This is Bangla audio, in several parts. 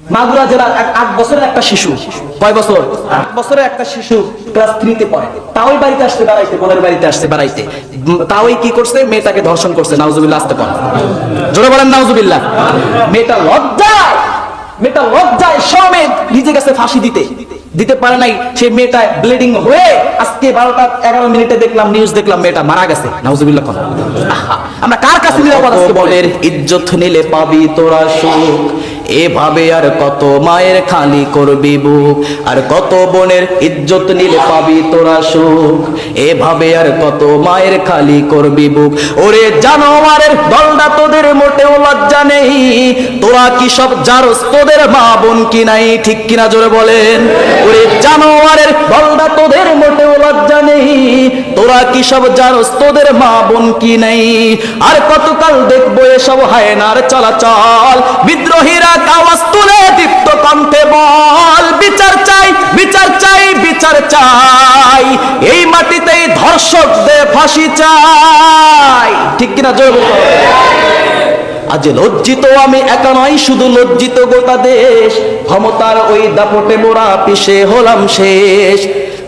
মাগুরা জেলার আট বছরের একটা শিশু। কয় বছর? আট বছরের একটা শিশু ক্লাস থ্রিতে পড়ে। তাওই বাড়িতে আসতে বেড়াইতে, বোনের বাড়িতে আসতে বেড়াইতে। তাওই কি করছে? মেয়েটাকে ধর্ষণ করছে। নাউজুবিল্লাহ, আসতে পারে জোরে বলেন নাউজুবিল্লাহ। মেয়েটা লজ্জায় মেয়েটা লজ্জায় সমেত নিজে গেছে ফাঁসি দিতে। দিতে পারে নাই সেই মেয়েটা ব্লিডিং হয়ে আজকে বারোটা এগারো মিনিটে দেখলাম নিউজ দেখলাম মেয়েটা মারা গেছে। নাউজুবিল্লাহ কোন আমরা কার কাছে নিরাপদ আজকে বলের ইজ্জত নিলে পাবি তোরা সুখ। এভাবে আর কত মায়ের খালি করবি বুক? আর কত বোনের ইজ্জত নিলে পাবি তোরা সুখ? এভাবে আর কত মায়ের খালি করবি বুক? ওরে জানোয়ারের দলটা তোদের মোটেও লজ্জা নেই। তোরা কি সব জারস তোদের মা বোন কি নাই? ঠিক কিনা জোরে বলেন। ওরে জানোয়ারের দলটা তোদের মোটেও তোরা কি সব জারস তোদের মা বোন কি নাই? আর কতকাল দেখব এসব হায়নার চলাচল? বিদ্রোহীরা আওয়াজ তুলে দীপ্ত কণ্ঠে বল, বিচার চাই বিচার চাই বিচার চাই। এই মাটিতেই ধর্ষকদের ফাঁসি চাই। ঠিক কিনা জয়। আজ লজ্জিত আমি একা নয় শুধু লজ্জিত গোটা দেশ। ক্ষমতার ওই দাপটে মোরা পিছে হলাম শেষ।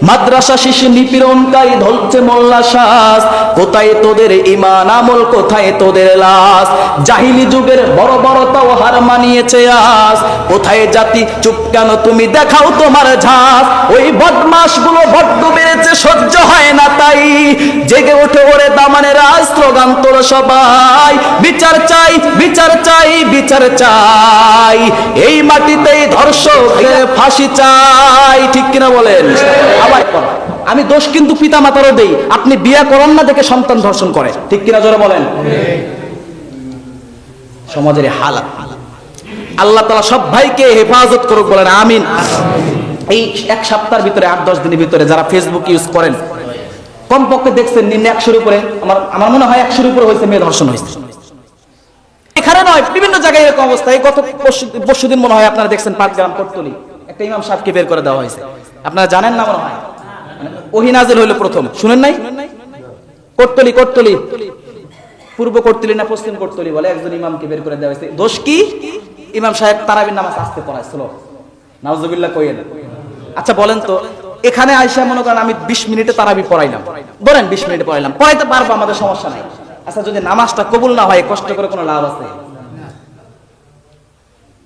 মাদ্রাসা শিশু নিপীড়নকারী ধলছে মোল্লা শ্বাস কোথায় তোদের ইমান আমল, কোথায় তোদের লাশ? জাহিলি যুগের বড় বড় তাও হার মানিয়েছে আস কোথায় জাতি, চুপ কেন তুমি দেখাও তোমার ঝাঁস ওই বদমাসগুলো বড্ড বেড়েছে, সহ্য হয় না তাই। জেগে ওঠে ওরে রাজ স্লোগান তোর সবাই। বিচার চাই বিচার চাই বিচার চাই। এই মাটিতেই ধর্ষক ফাঁসি চাই। ঠিক কিনা বলেন? আবার আমি দোষ কিন্তু পিতা মাতারও দেই। আপনি বিয়া করেন না দেখে সন্তান ধর্ষণ করে। ঠিক কিনা জোরে বলেন? সমাজের হালাত। আল্লাহ তালা সব ভাইকে হেফাজত করুক বলেন আমিন। এই এক সপ্তাহের ভিতরে আট দশ দিনের ভিতরে যারা ফেসবুক ইউজ করেন কমপক্ষে দেখছেন নিম্ন একশোর উপরে। আমার আমার মনে হয় একশোর উপরে হয়েছে মেয়ে ধর্ষণ হয়েছে। এখানে নয়, বিভিন্ন জায়গায় এরকম অবস্থা। এই গত পরশু দিন মনে হয় আপনারা দেখছেন পাটগ্রাম কোটতলি। একটা ইমাম সাহেবকে বের করে দেওয়া হয়েছে। আপনারা জানেন না মনে হয়? ওহিনাজিল হইল প্রথম। শুনেন নাই? কোটতলি কোটতলি। পূর্ব কোটতলি না পশ্চিম কোটতলি বলে একজন ইমামকে বের করে দেওয়া হয়েছে। দোষ কি? ইমাম সাহেব তারাবির নামাজ আসতে পড়াইছিল নাউজুবিল্লাহ কইয়েন। আচ্ছা বলেন তো এখানে আইসা মনে করেন আমি বিশ মিনিটে তারাবি পড়াইলাম। ধরেন বিশ মিনিটে পড়াইলাম। পড়াইতে পারব, আমাদের সমস্যা নাই। আচ্ছা যদি নামাজটা কবুল না হয়, কষ্ট করে কোনো লাভ আছে?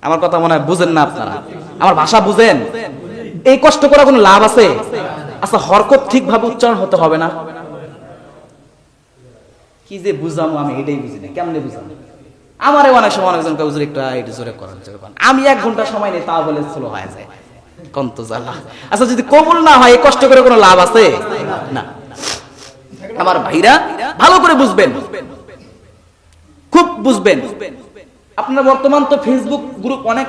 আমার কথা মনে হয় বুঝেন না আপনারা। আমার ভাষা বুঝেন? এই কষ্ট করা কোনো লাভ আছে? আচ্ছা হরকত ঠিকভাবে উচ্চারণ হতে হবে না? কি যে বুঝামো আমি, এটাই বুঝি না। কেমনে বুঝামো? আমারে অনেক সময় অনেকজন কে হুজুর, একটু একটু জোরে করেন আমি এক ঘণ্টা সময় নেই, তা বলে স্লো হয়ে যায়। আচ্ছা যদি কবুল না হয় কষ্ট করে কোনো লাভ আছে? না। আমার ভাইরা ভালো করে বুঝবেন। খুব বুঝবেন। আপনার বর্তমান তো ফেসবুক গ্রুপ অনেক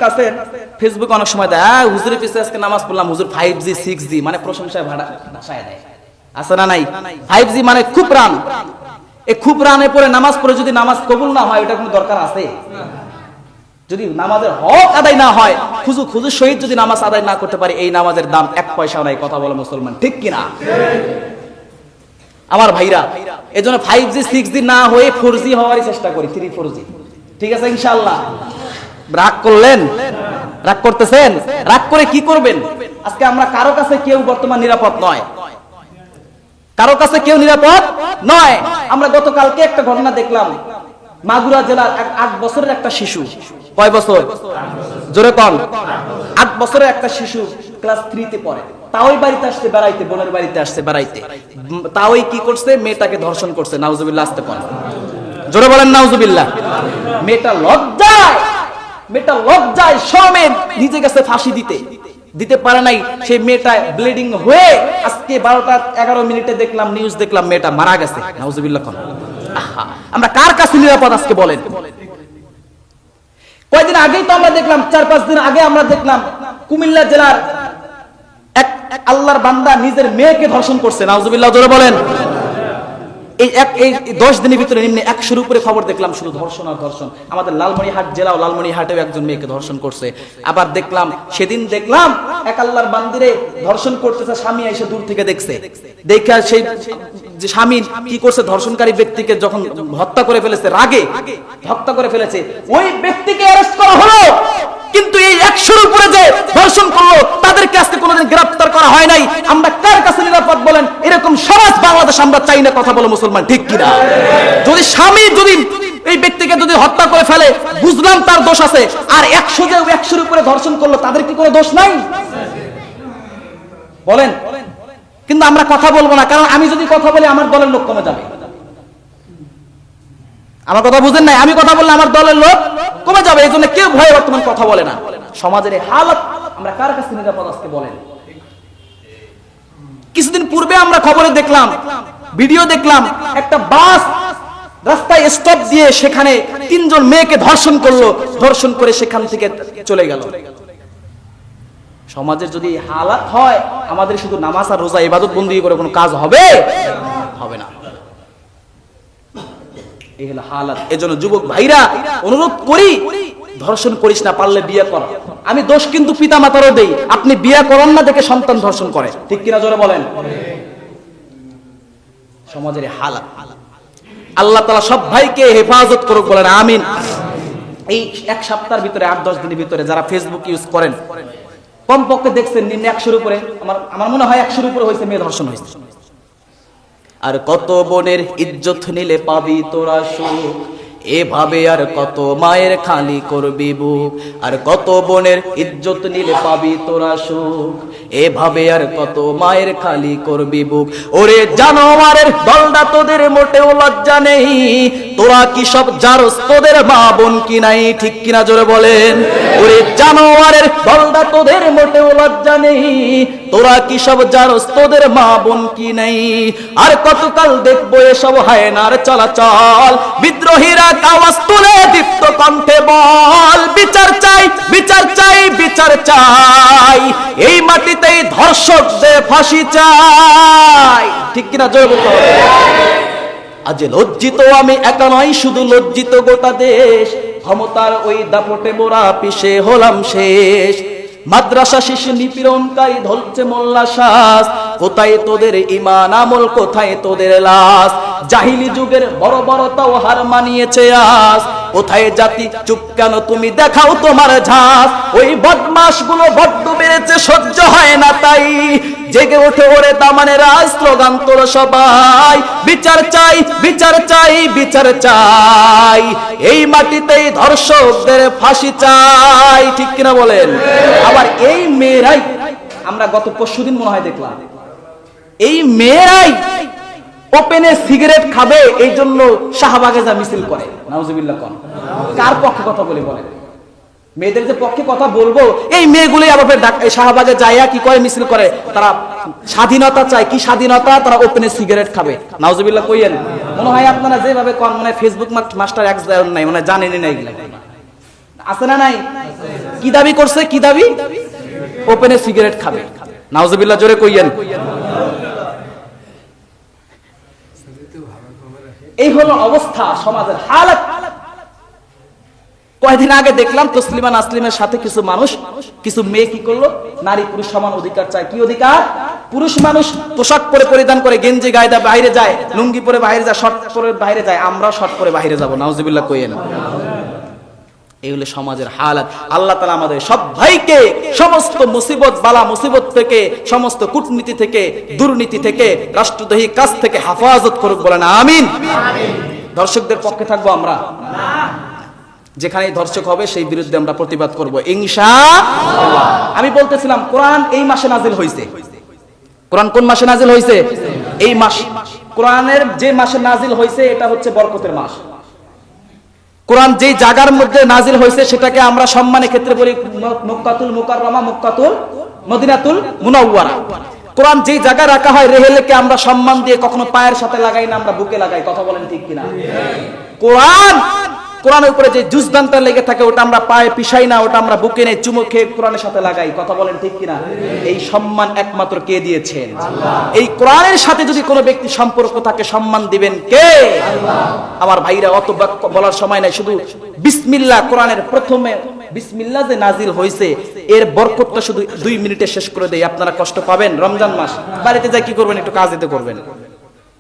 ফেসবুক অনেক সময় দেয় "আহ, হুজুরের আজকে নামাজ পড়লাম। হুজুর ফাইভ জি সিক্স জি মানে প্রশংসায় ভাড়া ভাষায় দেয়। আছে না নাই? ফাইভ জি মানে খুব রান। এই খুব রানে পরে নামাজ পড়ে যদি নামাজ কবুল না হয় এটা কোনো দরকার আছে? যদি নামাজের হক আদায় না হয়, খুজু খুজু শহীদ যদি নামাজ আদায় না করতে পারে, এই নামাজের দাম এক পয়সা নাই, কথা বলে মুসলমান, ঠিক কিনা? আমার ভাইরা এই জন্য ফাইভ জি সিক্স জি না হয়ে ফোর জি হওয়ারই চেষ্টা করি থ্রি ফোর জি ঠিক আছে ইনশাল্লাহ রাগ করলেন? রাগ করতেছেন? রাগ করে কি করবেন? আজকে আমরা কারও কাছে কেউ বর্তমান নিরাপদ নয়। কারও কাছে কেউ নিরাপদ নয়। আমরা গতকালকে একটা ঘটনা দেখলাম মাগুরা জেলার আট বছরের একটা শিশু। কয় বছর? জোরে কন। আট বছরের একটা শিশু ক্লাস থ্রিতে পড়ে। বাড়িতে আসতে বেড়াইতে বোনের বাড়িতে আসতে বেড়াইতে। কি করছে? মেয়েটাকে ধর্ষণ করছে আসতে পারে জোরে বলেন মেয়েটা লজ্জায় মেয়েটা লজ্জায় নিজে গেছে ফাঁসি দিতে। দিতে পারে নাই সেই মেয়েটা ব্লিডিং হয়ে আজকে বারোটা এগারো মিনিটে দেখলাম নিউজ দেখলাম মেয়েটা মারা গেছে নাউজুবিল্লাহ আহা, আমরা কার কাছে নিরাপদ আজকে বলেন? কয়েকদিন আগেই তো আমরা দেখলাম, চার পাঁচ দিন আগে আমরা দেখলাম, কুমিল্লা জেলার এক এক আল্লাহর বান্দা নিজের মেয়েকে ধর্ষণ করছে। নাউজুবিল্লাহ, জোরে বলেন। এই এক, এই দশ দিনের ভিতরে নিম্নে একশোর উপরে খবর দেখলাম, শুধু ধর্ষণ আর ধর্ষণ। আমাদের লালমনিহাট জেলাও লালমনিহাটেও একজন মেয়েকে ধর্ষণ করছে। আবার দেখলাম, সেদিন দেখলাম এক আল্লাহর বান্দিরে ধর্ষণ করতেছে, স্বামী এসে দূর থেকে দেখছে। দেখা সেই স্বামী কি করছে, ধর্ষণকারী ব্যক্তিকে যখন হত্যা করে ফেলেছে, রাগে হত্যা করে ফেলেছে, ওই ব্যক্তিকে অ্যারেস্ট করা হলো। কিন্তু এই একশোর উপরে যে ধর্ষণ করল, তাদেরকে আজকে কোনোদিন গ্রেফতার করা হয় নাই। আমরা কার কাছে নিরাপদ বলেন? এরকম সমাজ বাংলাদেশ আমরা চাই না কথা বলো মুসলমান, ঠিক কিনা? যদি স্বামী যদি এই ব্যক্তিকে যদি হত্যা করে ফেলে, বুঝলাম তার দোষ আছে। আর একশো যে একশোর উপরে ধর্ষণ করল, তাদের কি কোনো দোষ নাই? বলেন? কিন্তু আমরা কথা বলব না, কারণ আমি যদি কথা বলি, আমার দলের লোক কমে যাবে। আমার কথা বুঝেন নাই? আমি কথা বললে আমার দলের লোক কমে যাবে, এই জন্য কেউ ভয়ে বর্তমান কথা বলে না। সমাজের হালত, আমরা কার কাছে নিরাপদ আজকে বলেন? কিছুদিন পূর্বে আমরা খবরে দেখলাম, ভিডিও দেখলাম, একটা বাস রাস্তায় স্টপ দিয়ে সেখানে তিনজন মেয়েকে ধর্ষণ করল, ধর্ষণ করে সেখান থেকে চলে গেল। সমাজের যদি হালাত হয়, আমাদের শুধু নামাজ আর রোজা, ইবাদত বন্দি করে কোনো কাজ হবে? হবে না। এই হলো হালাত। এজন্য যুবক ভাইরা, অনুরোধ করি, ধর্ষণ করিস না, পারলে বিয়ে কর। আমি দোষ কিন্তু পিতা মাতারও দেই। আপনি বিয়ে করেন না দেখে সন্তান ধর্ষণ করে। ঠিক কিনা জোরে বলেন? সমাজের হালাত। আল্লাহ তালা সব ভাইকে হেফাজত করুক বলেন, আমিন। এই এক সপ্তাহের ভিতরে, আট দশ দিনের ভিতরে যারা ফেসবুক ইউজ করেন কমপক্ষে দেখছেন নিম্ন একশোর উপরে। আমার আমার মনে হয় একশোর উপরে হয়েছে, মেয়ে ধর্ষণ হয়েছে। আর কত বোনের ইজ্জত নিলে পাবি তোরা সুখ? এভাবে আর কত মায়ের খালি করবি বুক? আর কত বোনের ইজ্জত নিলে পাবি তোরা সুখ? এভাবে আর কত মায়ের খালি করবি বুক? ওরে জানোয়ারের দলটা তোদের মোটেও লজ্জা নেই। তোরা কি সব জারস তোদের মা বোন কি নাই? ঠিক কিনা জোরে বলেন। ওরে জানোয়ারের দলটা তোদের মোটেও লজ্জা নেই। তোরা কি সব জারস তোদের মা বোন কি নাই? আর কতকাল দেখব এসব হায়নার চলাচল? বিদ্রোহীরা কাওয়াজ তুলে দীপ্ত কণ্ঠে বল, বিচার চাই বিচার চাই বিচার চাই। এই মাটিতেই ধর্ষকদের ফাঁসি চাই। ঠিক কিনা জয় বলতে হবে? আজ লজ্জিত আমি, একা নয়, শুধু লজ্জিত গোটা দেশ। ক্ষমতার ওই দাপটে মোরা পিসে হলাম শেষ। মাদ্রাসা শিশু নিপীড়নকারী ধরছে মোল্লা শ্বাস কোথায় তোদের ইমান আমল, কোথায় তোদের লাশ? জাহিলি যুগের বড় বড় তাও হার মানিয়েছে আজ। কোথায় জাতি? চুপ কেন তুমি? দেখাও তোমার ঝাঁস। ওই বদমাসগুলো বড্ড বেড়েছে সহ্য হয় না তাই। জেগে ওঠে ওরে দামানের রাজ স্লোগান তোর সবাই। বিচার চাই বিচার চাই বিচার চাই। এই মাটিতেই ধর্ষকদের ফাঁসি চাই। ঠিক কিনা বলেন? আবার এই মেয়েরাই আমরা গত পরশুদিন মনে হয় দেখলাম, এই মেয়েরাই ওপেনে সিগারেট খাবে এই জন্য শাহবাগে যা মিছিল করে। নাউজুবিল্লাহ কোন। কার পক্ষে কথা বলে বলেন? মেয়েদের যে পক্ষে কথা বলব, এই মেয়েগুলি আবার শাহবাগে যাইয়া কি করে মিছিল করে? তারা স্বাধীনতা চায়, কি স্বাধীনতা? তারা ওপেনে সিগারেট খাবে। নাউজুবিল্লাহ কইয়েন, মনে হয় আপনারা যেভাবে কন, মনে ফেসবুক মাস্টার এক নাই মানে জানেনই না এগুলা। আছে না নাই? কি দাবি করছে, কি দাবি? ওপেনে সিগারেট খাবে। নাউজুবিল্লাহ জোরে কইয়েন। এই হলো অবস্থা সমাজের হালত। কয়েকদিন আগে দেখলাম তসলিমা নাসলিমের সাথে কিছু মানুষ, কিছু মেয়ে কি করল? নারী পুরুষ সমান অধিকার চায়। কি অধিকার? পুরুষ মানুষ পোশাক পরে পরিধান করে, গেঞ্জি গায়দা বাইরে যায়, লুঙ্গি পরে বাইরে যায়, শর্ট পরে বাইরে যায়, আমরা শর্ট পরে বাইরে যাব, নাউজিবুল্লাহ কইয়ে না। এগুলো সমাজের হালাত। আল্লাহ তালা আমাদের সব ভাইকে সমস্ত মুসিবত, বালা মুসিবত থেকে, সমস্ত কূটনীতি থেকে, দুর্নীতি থেকে, রাষ্ট্রদ্রোহী কাজ থেকে হেফাজত করুক বলেন, আমিন। দর্শকদের পক্ষে থাকব আমরা। যেখানে ধর্ষক হবে, সেই বিরুদ্ধে আমরা প্রতিবাদ করব আল্লাহ। আমি বলতেছিলাম, কোরআন এই মাসে নাজিল হয়েছে কোরআন কোন মাসে নাজিল হয়েছে এই মাস। কোরআনের যে মাসে নাজিল হয়েছে এটা হচ্ছে বরকতের মাস। কোরআন যে জায়গার মধ্যে নাজিল হয়েছে, সেটাকে আমরা সম্মানের ক্ষেত্রে বলি মক্কাতুল মুকাররমা, মুক্কাতুল মদিনাতুল মুনাওয়ারা। কোরআন যে জায়গায় রাখা হয়, রেহেলেকে আমরা সম্মান দিয়ে কখনো পায়ের সাথে লাগাই না, আমরা বুকে লাগাই। কথা বলেন ঠিক কিনা? কোরআন কোরআনের উপরে যে জুজদানটা লেগে থাকে, ওটা আমরা পায়ে পিছাই না, ওটা আমরা বুকে নেই চুমু খেয়ে কোরআনের সাথে লাগাই। কথা বলেন ঠিক কিনা? এই সম্মান একমাত্র কে দিয়েছেন? এই কোরআনের সাথে যদি কোনো ব্যক্তি সম্পর্ক থাকে, সম্মান দিবেন কে? আমার ভাইরা, অত বলার সময় নাই, শুধু বিসমিল্লাহ কোরআনের প্রথমে, বিসমিল্লাহ যে নাজিল হয়েছে এর বরকতটা শুধু দুই মিনিটে শেষ করে দেয় আপনারা কষ্ট পাবেন রমজান মাস। বাড়িতে যাই কি করবেন, একটু কাজ দিতে করবেন।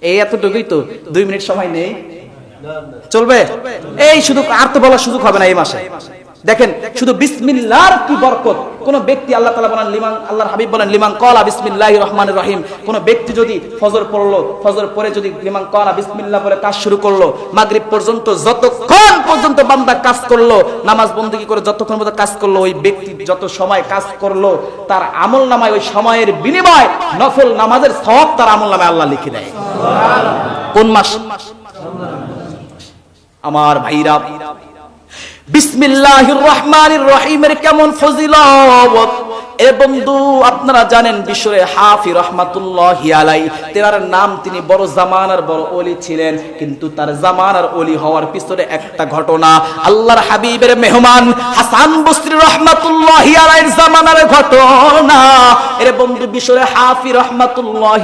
এই এতটুকুই তো, দুই মিনিট সময় নেই। চলবে? এই শুধু আর তো বলার সুযোগ হবে না এই মাসে। দেখেন, শুধু বিসমিল্লাহর কি বরকত? কোন ব্যক্তি আল্লাহ তাআলা বলেন, লিমান আল্লাহর হাবিব বলেন, লিমান কলা বিসমিল্লাহির রহমানির রহিম। কোন ব্যক্তি যদি ফজর পড়ল, ফজর পরে যদি লিমান কলা বিসমিল্লাহ বলে কাজ শুরু করল, মাগরিব পর্যন্ত যতক্ষণ পর্যন্ত বান্দা কাজ করল, নামাজ বন্দী করে যতক্ষণ পর্যন্ত কাজ করল, ওই ব্যক্তি যত সময় কাজ করল, তার আমল নামায় ওই সময়ের বিনিময় নফল নামাজের সওয়াব তার আমল নামায় আল্লাহ লিখে দেয়। কোন মাস? আমার ভাইরা। বিসমিল্লাহির রহমানির রহিমের কেমন ফজিলত? এ বন্ধু, আপনারা জানেন বিশ্বরে হাফি রহমাতুল্লাহ তেনার নাম তিনি বড় জামানার বড় ছিলেন, কিন্তু তার জামানার হওয়ার পিছনে একটা ঘটনা। আল্লাহর হাবিবের মেহমান হাসান বসরি রহমাতুল্লাহ জামানার ঘটনা। এর বন্ধু, বিশ্বরে হাফি রহমাতুল্লাহ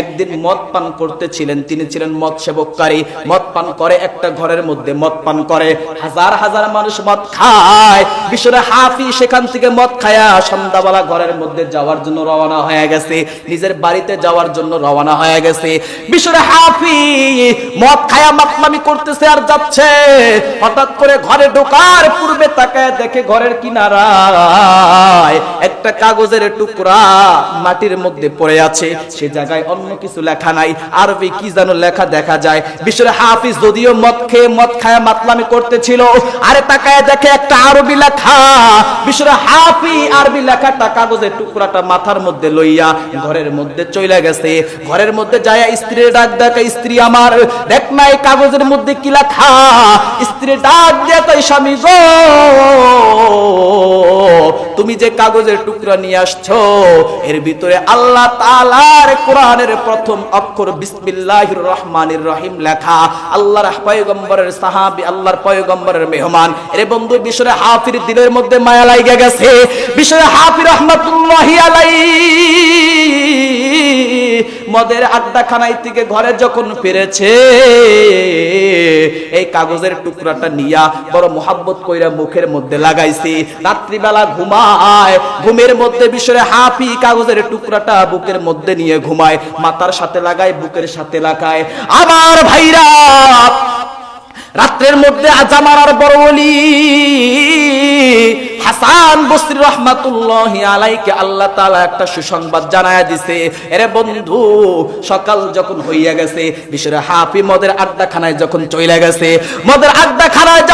একদিন মদ পান করতেছিলেন। তিনি ছিলেন মদ সেবককারী। মদ পান করে একটা ঘরের মধ্যে মদ পান করে। হাজার হাজার মানুষ মদ খায়। বিশ্বরে হাফি সেখান থেকে মদ খায়া সন্ধ্যাবেলা ঘরের মধ্যে যাওয়ার জন্য রওনা হয়ে গেছে। নিজের বাড়িতে যাওয়ার জন্য রওনা হয়ে গেছে। বিশ্বরে হাফি মদ খায়া মাতলামি করতেছে আর যাচ্ছে। হঠাৎ করে ঘরে ঢোকার পূর্বে তাকায় দেখে ঘরের কিনারায় একটা কাগজের টুকরা মাটির মধ্যে পড়ে আছে। সে জায়গায় অন্য কিছু লেখা নাই। আরবি কি যেন লেখা দেখা যায়। বিশ্বরে হাফিজ যদিও মদ খেয়ে মদ খায়া মাতলামি করতেছিল, আরে তাকায় দেখে একটা আরবি লেখা। বিশ্বরে হাফি আরবি লেখাটা কাগজের টুকরাটা মাথার মধ্যে লইয়া ঘরের মধ্যে চলে গেছে। ঘরের মধ্যে যায় স্ত্রী ডাক ডাকে স্ত্রী আমার, দেখ নাই কাগজের মধ্যে কি লেখা? স্ত্রী ডাক দিয়ে তাই স্বামী গো, তুমি যে কাগজের টুকরা নিয়ে আসছো? এর ভিতরে আল্লাহ তাআলার কোরআনের প্রথম অক্ষর বিসমিল্লাহির রহমানির রহিম লেখা। আল্লাহর পয়গম্বরের সাহাবি, আল্লাহর পয়গম্বরের মেহমান। এর বন্ধু বিষয়ে হাফির দিলের মধ্যে মায়া লাইগা গেছে। বিষয়ে হাফির রহমাতুল্লাহি আলাইহি। মদের আড্ডাখানায় থেকে ঘরে যখন ফিরেছে, এই কাগজের টুকরাটা নিয়া বড় মোহাব্বত কইরা মুখের মধ্যে লাগাইছি। রাত্রিবেলা ঘুমায়, ঘুমের মধ্যে বিশরে হাফি কাগজের টুকরাটা বুকের মধ্যে নিয়ে ঘুমায়, মাথার সাথে লাগায়, বুকের সাথে লাগায়। আবার ভাইরা রাত্রের মধ্যে আজামার বড় অলি হাসান বসরি রহমাতুল্লাহ আলাইকে আল্লাহ তাআলা একটা সুসংবাদ জানায় দিছে। এরে বন্ধু, সকাল যখন হইয়া গেছে বিশ্বের হাফি মদের আড্ডাখানায় যখন চলে গেছে, মদের আড্ডাখানায়